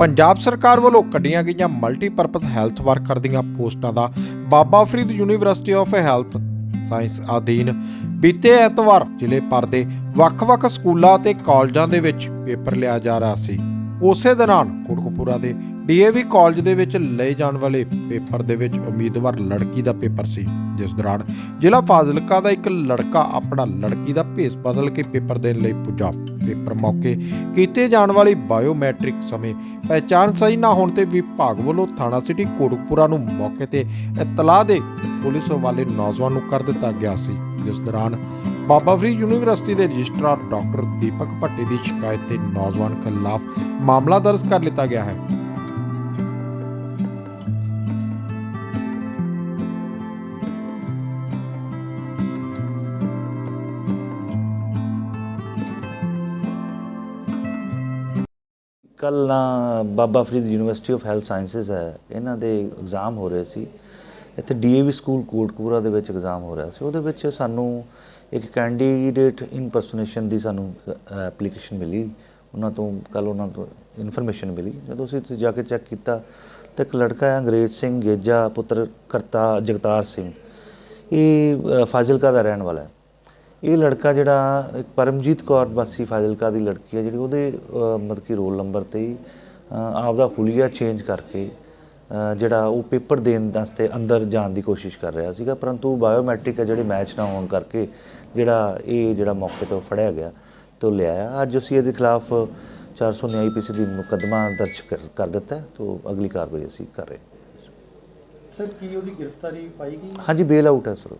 ਪੰਜਾਬ ਸਰਕਾਰ ਵੱਲੋਂ ਕੱਢੀਆਂ ਗਈਆਂ ਮਲਟੀਪਰਪਸ ਹੈਲਥ ਵਰਕਰ ਦੀਆਂ ਪੋਸਟਾਂ ਦਾ Baba Farid University of Health Science ਅਧੀਨ ਬੀਤੇ ਐਤਵਾਰ ਜ਼ਿਲ੍ਹੇ ਭਰ ਦੇ ਵੱਖ-ਵੱਖ ਸਕੂਲਾਂ ਅਤੇ ਕਾਲਜਾਂ ਦੇ ਵਿੱਚ ਪੇਪਰ ਲਿਆ ਜਾ ਰਿਹਾ ਸੀ। ਉਸੇ ਦੌਰਾਨ ਕੋਟਕਪੂਰਾ ਦੇ ਡੀਏਵੀ ਕਾਲਜ ਦੇ ਵਿੱਚ ਲਏ ਜਾਣ ਵਾਲੇ ਪੇਪਰ ਦੇ ਵਿੱਚ ਉਮੀਦਵਾਰ ਲੜਕੀ ਦਾ ਪੇਪਰ ਸੀ। ਜਿਸ ਦੌਰਾਨ ਜ਼ਿਲ੍ਹਾ ਫਾਜ਼ਿਲਕਾ ਦਾ ਇੱਕ ਲੜਕਾ ਆਪਣਾ ਲੜਕੀ ਦਾ ਭੇਸ ਬਦਲ ਕੇ ਪੇਪਰ ਦੇਣ ਲਈ ਪੁੱਜਾ। ਪੇਪਰ ਮੌਕੇ ਕੀਤੇ ਜਾਣ ਵਾਲੀ ਬਾਇਓਮੈਟ੍ਰਿਕ ਸਮੇਂ ਪਹਿਚਾਣ ਸਹੀ ਨਾ ਹੋਣ ਤੇ ਵਿਭਾਗ ਵੱਲੋਂ ਥਾਣਾ ਸਿਟੀ ਕੋਟਕਪੂਰਾ ਨੂੰ ਮੌਕੇ ਤੇ ਇਤਲਾਹ ਦੇ ਪੁਲਿਸ ਵਾਲੇ ਨੌਜਵਾਨ ਨੂੰ ਕਰ ਦਿੱਤਾ ਗਿਆ ਸੀ। ਜਿਸ ਦੌਰਾਨ ਬਾਬਾ ਫਰੀਦ ਯੂਨੀਵਰਸਿਟੀ ਦੇ ਰਜਿਸਟਰਾਰ ਡਾਕਟਰ ਦੀਪਕ ਭੱਟੀ ਦੀ ਸ਼ਿਕਾਇਤ ਤੇ ਨੌਜਵਾਨ ਖਿਲਾਫ ਮਾਮਲਾ ਦਰਜ ਕਰ ਲਿੱਤਾ ਗਿਆ ਹੈ। ਕੱਲ ਨਾ Baba Farid University of Health Sciences ਹੈ। ਇਹਨਾਂ ਦੇ ਐਗਜ਼ਾਮ ਹੋ ਰਹੇ ਸੀ। ਇੱਥੇ ਡੀਏਵੀ ਸਕੂਲ ਕੋਟਕਪੂਰਾ ਦੇ ਵਿੱਚ ਐਗਜ਼ਾਮ ਹੋ ਰਿਹਾ ਸੀ। ਉਹਦੇ ਵਿੱਚ ਸਾਨੂੰ ਇੱਕ ਕੈਂਡੀਡੇਟ ਇਨਪਰਸੋਨੇਸ਼ਨ ਦੀ ਸਾਨੂੰ ਐਪਲੀਕੇਸ਼ਨ ਮਿਲੀ। ਉਹਨਾਂ ਤੋਂ ਕੱਲ ਉਹਨਾਂ ਤੋਂ ਇਨਫੋਰਮੇਸ਼ਨ ਮਿਲੀ। ਜਦੋਂ ਅਸੀਂ ਉੱਥੇ ਜਾ ਕੇ ਚੈੱਕ ਕੀਤਾ ਤਾਂ ਇੱਕ ਲੜਕਾ ਹੈ, ਅੰਗਰੇਜ਼ ਸਿੰਘ ਗੇਜਾ, ਪੁੱਤਰ ਕਰਤਾ ਜਗਤਾਰ ਸਿੰਘ। ਇਹ ਫਾਜ਼ਿਲਕਾ ਦਾ ਰਹਿਣ ਵਾਲਾ ਹੈ। ਇਹ ਲੜਕਾ ਜਿਹੜਾ ਇੱਕ ਪਰਮਜੀਤ ਕੌਰ ਵਾਸੀ ਫਾਜ਼ਿਲਕਾ ਦੀ ਲੜਕੀ ਹੈ ਜਿਹੜੀ ਉਹਦੇ ਮਤਲਬ ਕਿ ਰੋਲ ਨੰਬਰ ਤੇ ਹੀ ਅਹ, ਆਪਦਾ ਹੁਲੀਆ ਚੇਂਜ ਕਰਕੇ ਜਿਹੜਾ ਉਹ ਪੇਪਰ ਦੇਣ ਵਾਸਤੇ ਅੰਦਰ ਜਾਣ ਦੀ ਕੋਸ਼ਿਸ਼ ਕਰ ਰਿਹਾ ਸੀਗਾ ਪਰੰਤੂ ਬਾਇਓਮੈਟ੍ਰਿਕ ਹੈ ਜਿਹੜੇ ਮੈਚ ਨਾ ਹੋਣ ਕਰਕੇ ਜਿਹੜਾ ਇਹ ਜਿਹੜਾ ਮੌਕੇ ਤੋਂ ਫੜਿਆ ਗਿਆ ਤੇ ਲਿਆਇਆ। ਅੱਜ ਅਸੀਂ ਇਹਦੇ ਖਿਲਾਫ 400 ਆਈਪੀਸੀ ਦੀ ਮੁਕੱਦਮਾ ਦਰਜ ਕਰ- ਦਿੱਤਾ ਤੋਂ ਅਗਲੀ ਕਾਰਵਾਈ ਅਸੀਂ ਕਰ ਰਹੇ ਸਰ ਕੀ ਉਹਦੀ ਗ੍ਰਿਫਤਾਰੀ ਪਾਈ ਗਈ? ਹਾਂਜੀ ਬੇਲ ਆਊਟ ਹੈ ਸਰ